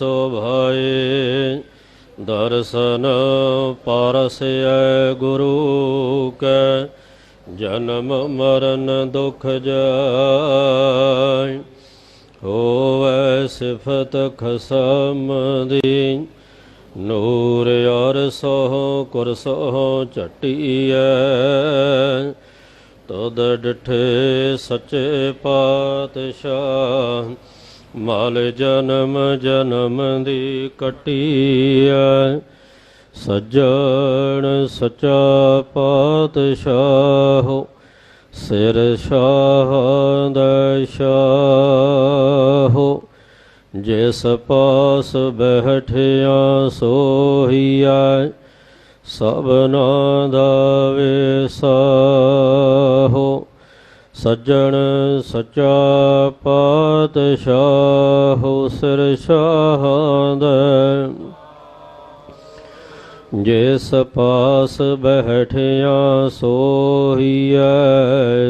ਸੋਭਾਏ ਦਰਸ਼ਨ ਪਰਸੈ ਗੁਰੂ ਕੈ, ਜਨਮ ਮਰਨ ਦੁਖ ਜਾਇ। ਹੋਵੈ ਸਿਫਤ ਖਸਮ ਦੀ ਨੂਰ ਅਰ ਸੋ ਕੁਰਸੋ ਝਟੀਐ। ਤਦ ਡਠੇ ਸੱਚੇ ਪਾਤਸ਼ਾਹ ਮਲ ਜਨਮ ਜਨਮ ਦੀ ਕਟੀ ਕਟੀਐ, ਸੱਜਣ ਸਚਾ ਪਾਤਸ਼ਾਹ, ਸਿਰ ਸ਼ਾਹ ਦਾ ਸ਼ਾਹ। ਜਿਸ ਪਾਸ ਬਹਿਠਿਆ ਸੋਹੀਐ, ਸਭਨਾ ਦਾ ਵਿਸਾਹੋ ਸੱਜਣ ਸਚਾ ਪਾਤਸ਼ਾਹ ਸਿਰ ਸ਼ਾਹਦ ਜਿਸ ਪਾਸ ਬਹਿਠਿਆ ਸੋਹੀਐ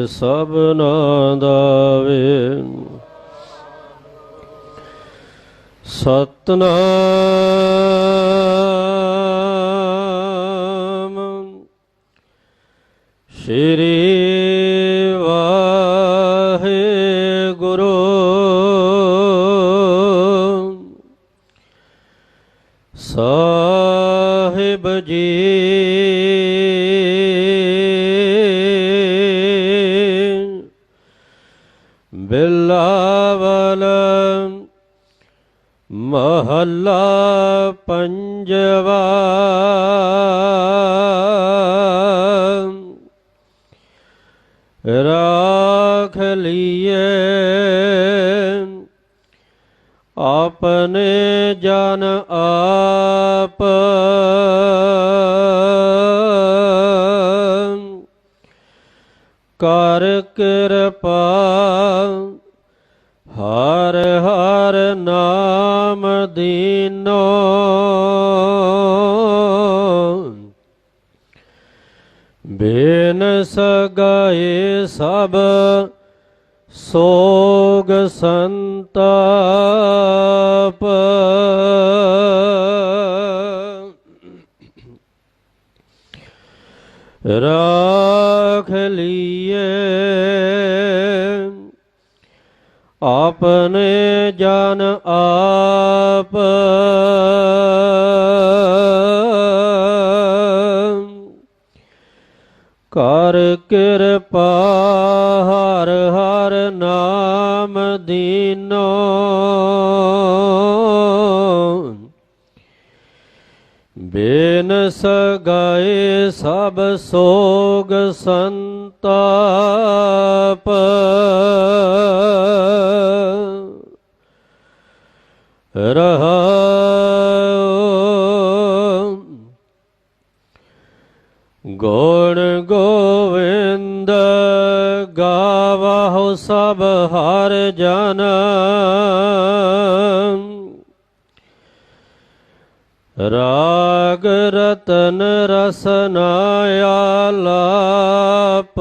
ਸਭਨਾ ਦਾ ਵੇ ਸਤਨਾਮ। ਸ਼੍ਰੀ ਸਾਹਿਬ ਜੀ। ਬਿਲਾਵਲ ਮਹੱਲਾ ਪੰਜਵਾ। ਰਾਖ ਲਈਏ। ਆਪਣੇ ਜਨ ਆਪ। ਕਰ ਕਿਰਪਾ ਹਰ ਹਰ ਨਾਮ ਦੀਨੋ। ਬੇਨ ਸਗਾਏ ਸਭ ਸੋਗ ਸੰਤਾਪ। ਰਾਖ ਲਈਏ ਆਪਣੇ ਜਨ ਆਪ। ਕਰ ਕਿਰਪਾ ਹਰ ਹਰ ਨਾਮ ਦੀਨੋ। ਬੇਨ ਸਗਾਏ ਸਭ ਸੋਗ ਸੰਤਾਪ। ਰਹਾ ਗੁਣ ਗੋਵਿੰਦ ਗਾਵਹੁ ਸਭ ਹਰ ਜਨ। ਰਾਗ ਰਤਨ ਰਸਨਾ ਆਲਾਪ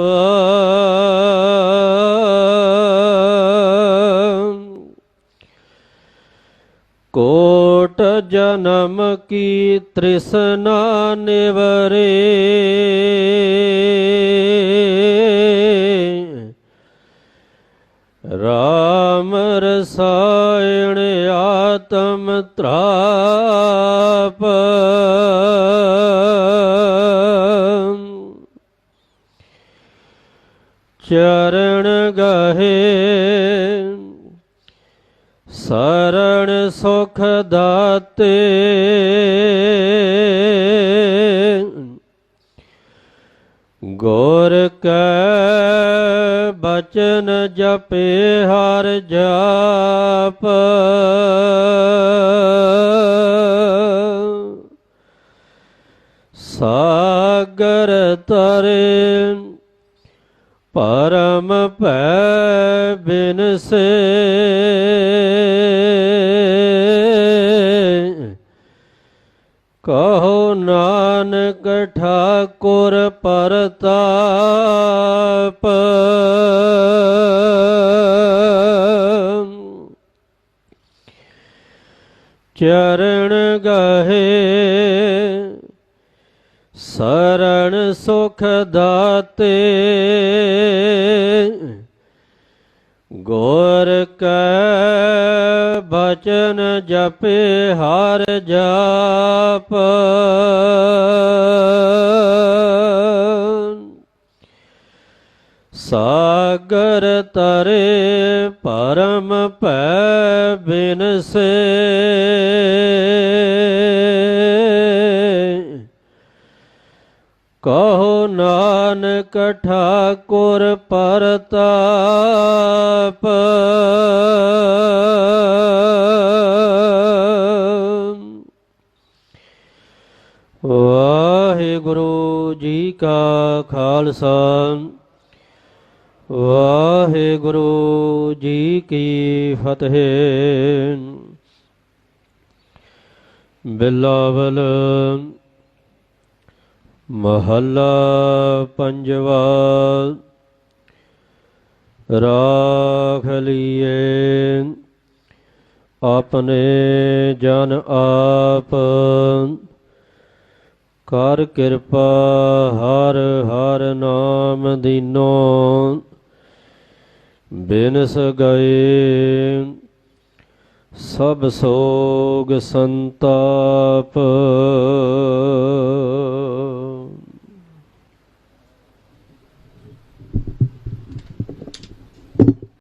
ਕੋਟ ਜਨਮ ਕੀ ਤ੍ਰਿਸ਼ਨਾ ਨਿਵਰੇ। ਰਾਮ ਰਸਾਇਣ ਆਤਮ ਤ੍ਰਾਪ। ਚਰਨ ਗਹੇ ਸਰਣ ਸੁਖ ਦਾਤੇ। ਗੁਰ ਕੈ ਬਚਨ ਜਪੇ ਹਰ ਜਾਪ। ਸਾਗਰ ਤਰੇ ਪਰਮ ਭੈ ਬਿਨਸੇ ਕਹੋ ਨਾਨਕ ਠਾਕੁਰ ਪਰਤਾਪ। ਚਰਨ ਗਹੇ ਸਰਣ ਸੁਖ ਦਾਤੇ ਗੁਰ ਕੈ ਬਚਨ ਜਪੇ ਹਰ ਜਾਪ। ਸਾਗਰ ਤਰੇ ਪਰਮ ਭੈ ਬਿਨਸੇ। ਕਹੋ ਨਾਨਕ ਠਾਕੁਰ ਪਰਤਾਪ। ਵਾਹਿਗੁਰੂ ਜੀ ਕਾ ਖਾਲਸਾ। ਵਾਹਿਗੁਰੂ ਜੀ ਕੀ ਫਤਿਹ। ਬਿਲਾਵਲ ਮਹੱਲਾ ਪੰਜਵਾ, ਰਾਖ ਲੀਏ। ਆਪਣੇ ਜਨ ਆਪ ਕਰ ਕਿਰਪਾ, ਹਰ ਹਰ ਨਾਮ ਦੀਨੋ। ਬਿਨਸ ਗਏ ਸਭ ਸੋਗ ਸੰਤਾਪ।